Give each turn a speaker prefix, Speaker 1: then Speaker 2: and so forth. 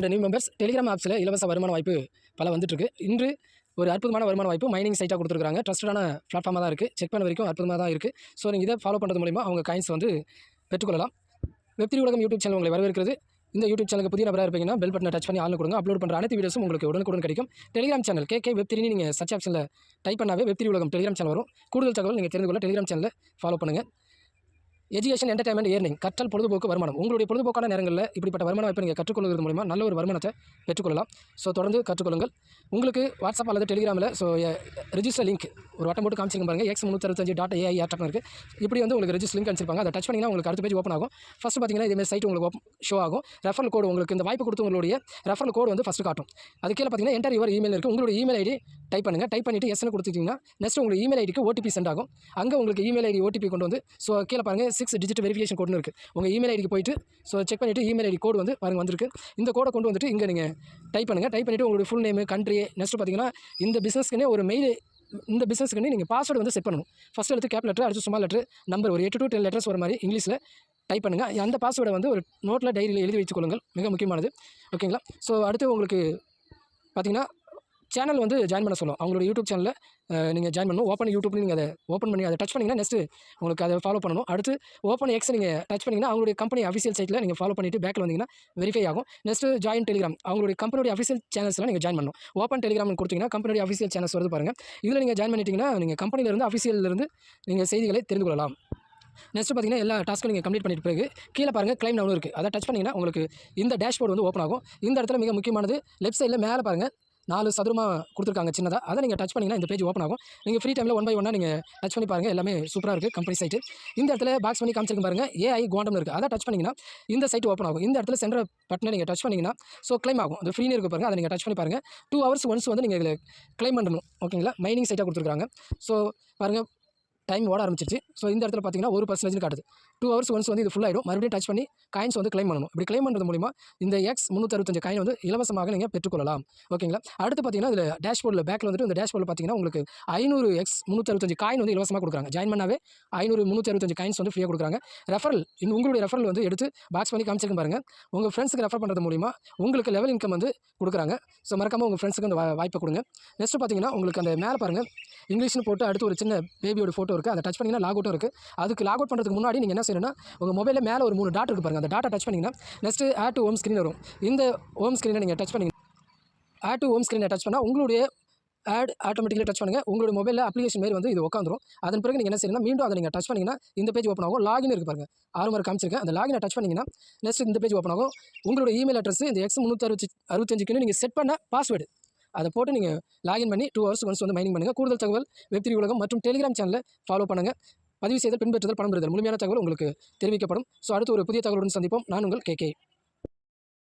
Speaker 1: And new members Telegram ஆப்ஸில் இலவச வருமான வாய்ப்பு பல வந்துட்டுருக்கு. இன்று ஒரு அற்புதமான வருமான வாய்ப்பு மைனிங் சைட்டாக கொடுத்துருக்காங்க. ட்ரஸ்டடான பிளாட்ஃபார்மாக தான் இருக்குது செக் பண்ண வரைக்கும் அற்புதமாக தான் இருக்குது ஸோ நீங்கள் இதை ஃபாலோ பண்ணுறது மூலிமா அவங்க காயின்ஸ் வந்து பெற்றுக்கொள்ளலாம். வெப்திரி உலகம் யூடியூப் சேனல் உங்களை வரவேற்கிறது. இந்த யூடியூப் சேனலுக்கு புதிய நபராக இருப்பீங்கன்னா பெல் பட்டனை டச் பண்ணி ஆள் கொடுங்க. அப்லோட் பண்ணுற அனைத்து வீடியோஸும் உங்களுக்கு உடனுக்குடன் கிடைக்கும். Telegram channel K K three நீங்கள் சர்ச் ஆப்ஷனில் டைப் பண்ணாவே வெப்திரி உலகம் டெலிகிராம் சேனல் வரும். கூடுதல் தகவல் நீங்கள் தெரிந்து கொள்ள டெலிகிராம் சேனலில் ஃபாலோ பண்ணுங்கள் எஜுகேஷன் என்டர்டைன்மெண்ட் ஏர்னிங் கற்றல் பொழுதுபோக்கு வருமானம். உங்களுடைய பொழுதுபோக்கான நேரங்களில் இப்படிப்பட்ட வருமான வாய்ப்பை நீங்கள் கற்றுக்கொள்வது மூலிமா நல்ல ஒரு வருமானத்தை பெற்றுக்கொள்ளலாம். ஸோ தொடர்ந்து கற்றுக்கொள்ளுங்கள். உங்களுக்கு வாட்ஸ்அப் அல்லது டெலிகிராமில் ஸோ ரிஜிஸ்டர் லிங்க் ஒரு வட்டம் போட்டு காமிச்சிருக்க பாருங்க. எக்ஸ் முந்நூற்றி டாட் ஏஐ ஆட்டம் இருக்குது இப்படி வந்து உங்களுக்கு ரெஜிஸ்டர் லிங்க் அனுப்பிச்சிருப்பாங்க. அதை டச் பண்ணிங்கன்னா உங்களுக்கு அடுத்த பேஜ் ஓப்பன் ஆகும். ஃபஸ்ட் பார்த்தீங்கன்னா இதேமாதிரி சைட் உங்களுக்கு ஷோ ஆகும். ரெஃபரல் கோடு உங்களுக்கு இந்த வாய்ப்பு கொடுத்து உங்களுடைய ரெஃபரல் கோடு வந்து ஃபஸ்ட்டு காட்டும். அது கீழே பார்த்தீங்கன்னா என்டர் யுவர் இமெயில் இருக்குது உங்களுடைய இமெயில் ஐடி டைப் பண்ணுங்கள் டைப் பண்ணிவிட்டு எஸ்னு கொடுத்துட்டிங்கன்னா நெக்ஸ்ட் உங்களுக்கு இமெயில் ஐடிக்கு ஓடிபி சென்ட் ஆகும். அங்கே உங்களுக்கு இமெயில் ஐடி ஓடிபி கொண்டு வந்து ஸோ கீழே பாருங்கள் சிக்ஸ் டிஜிட் வெரிஃபிகேஷன் கோடுன்னு இருக்குது உங்கள் இமெயில் ஐடிக்கு போயிட்டு ஸோ செக் பண்ணிவிட்டு இமெயில் ஐடி கோடு வந்து பாருங்கள் வந்திருக்கு. இந்த கோடை கொண்டு வந்துட்டு இங்கே நீங்கள் டைப் பண்ணுங்கள் டைப் பண்ணிவிட்டு உங்களுடைய ஃபுல் நேமு கண்ட்ரி நெக்ஸ்ட் பார்த்தீங்கன்னா இந்த பிஸ்னஸ்க்குனே ஒரு மெயில் இந்த பிஸ்னஸ்க்கு நீங்கள் பாஸ்வேர்டு வந்து செட் பண்ணணும். ஃபஸ்ட் எடுத்து கேப் லெட்டர் அடுத்து சும்மா லெட்டர் நம்பர் ஒரு எட்டு டு டென் லெட்டர்ஸ் வர மாதிரி இங்கிலீஷில் டைப் பண்ணுங்கள் அந்த பாஸ்வேர்டை வந்து ஒரு நோட்டில் டைரியில் எழுதி வச்சுக்கொள்ளுங்கள் மிக முக்கியமானது. ஓகேங்களா ஸோ அடுத்து உங்களுக்கு பார்த்திங்கன்னா சேனல் வந்து ஜாயின் பண்ண சொல்லும். அவங்களோட யூடியூப் சேனலில் நீங்கள் ஜாயின் பண்ணணும். ஓப்பன் யூடியூப்னு நீங்கள் அதை ஓப்பன் பண்ணி அதை டச் பண்ணிங்கன்னா நெக்ஸ்ட்டு உங்களுக்கு அதை ஃபாலோ பண்ணணும். அடுத்து ஓப்பன் எக்ஸ் நீங்கள் டச் பண்ணிங்கன்னா அவங்களுடைய கம்பெனி அஃபிஷியல் சைட்டில் நீங்கள் ஃபாலோ பண்ணிவிட்டு பேக்கில் வந்தீங்கன்னா வெரிஃபை ஆகும். நெக்ஸ்ட்டு ஜாயின் டெலிகிராம் அவங்களுடைய கம்பெனியோட அஃபிஷியல் சேனல்ஸ்லாம் நீங்கள் ஜாயின் பண்ணணும். ஓப்பன் டெலிகிராம்னு கொடுத்தீங்கன்னா கம்பெனியோட அஃபிஷியல் சேனல்ஸ் வருது பாருங்கள் இதில் நீங்கள் ஜாயின் பண்ணிட்டீங்கன்னா நீங்கள் கம்பெனியிலேருந்து அஃபிஷியல்லேருந்து நீங்கள் செய்திகளை தெரிந்து கொள்ளலாம். நெக்ஸ்ட் பார்த்தீங்கன்னா எல்லா டாஸ்க்கும் நீங்கள் கம்ப்ளீட் பண்ணிட்டு பிறகு கீழே பாருங்கள் க்ளைம் நவுன் இருக்குது அதை டச் பண்ணிங்கன்னா உங்களுக்கு இந்த டேஷ்போர்டு வந்து ஓப்பன் ஆகும். இந்த இடத்துல மிக முக்கியமானது லெஃப்ட் சைடில் மேலே பாருங்கள் நாலு சதுரமாக கொடுத்துருக்காங்க சின்னதாக அதை நீங்கள் டச் பண்ணிங்கன்னா இந்த பேஜ் ஓப்பன் ஆகும். நீங்கள் ஃப்ரீ டைமில் ஒன் பை ஒன்னாக நீங்கள் டச் பண்ணி பாருங்கள் எல்லாமே சூப்பராக இருக்குது கம்பெனி சைட்டு இந்த இடத்துல பாக்ஸ் பண்ணி காமிச்சிருக்கு பாருங்கள் ஏஐ குவாண்டம்னு இருக்குது அதை டச் பண்ணிங்கன்னா இந்த சைட் ஓப்பன் ஆகும். இந்த இடத்துல சென்டர் பட்டனை நீங்கள் டச் பண்ணிங்கன்னா ஸோ க்ளைம் ஆகும். அது ஃப்ரீனு இருக்கு பாருங்கள் அதை நீங்கள் டச் பண்ணி பாருங்கள் டூ ஹவர்ஸ் ஒன்ஸ் வந்து நீங்கள் இதில் க்ளைம் பண்ணணும். ஓகேங்களா மைனிங் சைட்டாக கொடுத்துருக்காங்க. ஸோ பாருங்கள் டைம் ஓட ஆரம்பிச்சிருச்சு. ஸோ இந்த இடத்துல பார்த்தீங்கன்னா ஒரு பர்சன்டேஜ் காட்டுது. டூ ஹவர்ஸ் ஒன்ஸ் வந்து இது ஃபுல் ஆகிடும் மறுபடியும் டச் பண்ணி காயின்ஸ் வந்து க்ளைம் பண்ணணும். இப்படி கிளைம் பண்ணுறது மூலிமா இந்த எக்ஸ் முந்நூற்றஞ்சு காயின் வந்து இலவசமாக நீங்கள் பெற்றுக்கொள்ளலாம். ஓகேங்களா அடுத்து பார்த்தீங்கன்னா இதில் டேஷ்போர்டில் பேக்கில் வந்துட்டு இந்த டேஷ்போர்டில் பார்த்தீங்கன்னா உங்களுக்கு ஐநூறு எக்ஸ் முந்நூற்றஞ்சு காயின் வந்து இலவசமாக கொடுக்குறாங்க. ஜாயின் பண்ணாவே ஐநூறு முந்நூற்றஞ்சு காயின்ஸ் வந்து ஃப்ரீயாக கொடுக்குறாங்க. ரெஃபரல் இந்த உங்களுடைய ரெஃபரல் வந்து எடுத்து பாக்ஸ் பண்ணி காமிச்சிருக்க பாருங்கள் உங்கள் ஃப்ரெண்ட்ஸுக்கு ரெஃபர் பண்ணுறது மூலிமா உங்களுக்கு லெவல் இன்கம் வந்து கொடுக்குறாங்க. ஸோ மறக்காமல் உங்கள் ஃப்ரெண்ட்ஸுக்கு அந்த வாய்ப்பை கொடுங்க. நெக்ஸ்ட் பார்த்தீங்கன்னா உங்களுக்கு அந்த மேலே பாருங்கள் இங்கிலீஷ்னு போட்டு அடுத்து ஒரு சின்ன பேபியோட ஃபோட்டோ இருக்குது அதை டச் பண்ணிங்கன்னா லாக் அவுட்டும் இருக்குது அதுக்கு லாக் அவுட் பண்ணுறதுக்கு முன்னாடி நீங்கள் என்ன செய்யணும்னா உங்கள் மொபைலில் மேலே ஒரு மூணு டாட் இருக்குது பாருங்கள் அந்த டாட்டை டச் பண்ணிங்கன்னா next add to home screen வரும். இந்த ஹோம் ஸ்க்ரீனை நீங்கள் டச் பண்ணி ஆட் டு ஹோம் ஸ்க்ரீனை டச் பண்ணால் உங்களுடைய ஆட் ஆட்டோமேட்டிக்கலி டச் பண்ணுங்கள் உங்களுடைய மொபைலில் அப்ளிகேஷன் மாரி வந்து இது உட்காந்துரும் அதன் பிறகு நீங்கள் என்ன செய்யணும் மீண்டும் அதை நீங்கள் டச் பண்ணிங்கன்னா இந்த பேஜ் ஓப்பன் ஆகும். லாகின் இருக்கு பாருங்க. ஆறு மாதிரி காமிச்சிருக்கேன். அந்த லாகினை டச் பண்ணிங்கன்னா நெக்ஸ்ட் இந்த பேஜ் ஓப்பன் ஆகும். உங்களுடைய இமெயில் அட்ரஸ் இந்த எக்ஸ் முந்நூற்றி அறுபத்தி அறுபத்தஞ்சுக்குன்னு நீங்கள் செட் பண்ண பாஸ்வேர்டு அதை போட்டு நீங்கள் லாகின் பண்ணி டூ ஹவர்ஸ் ஒன்ஸ் வந்து மைனிங் பண்ணுங்கள் கூடுதல் தகவல் வெப்திரி உலகம் மற்றும் டெலிகிராம் சேனலை ஃபாலோ பண்ணுங்கள் பதிவு செய்தல் பின்பற்றுதல் பணம் பெறுதல். முழுமையான தகவல் உங்களுக்கு தெரிவிக்கப்படும். ஸோ அடுத்து ஒரு புதிய தகவலுடன் சந்திப்போம். நான் உங்கள் கே.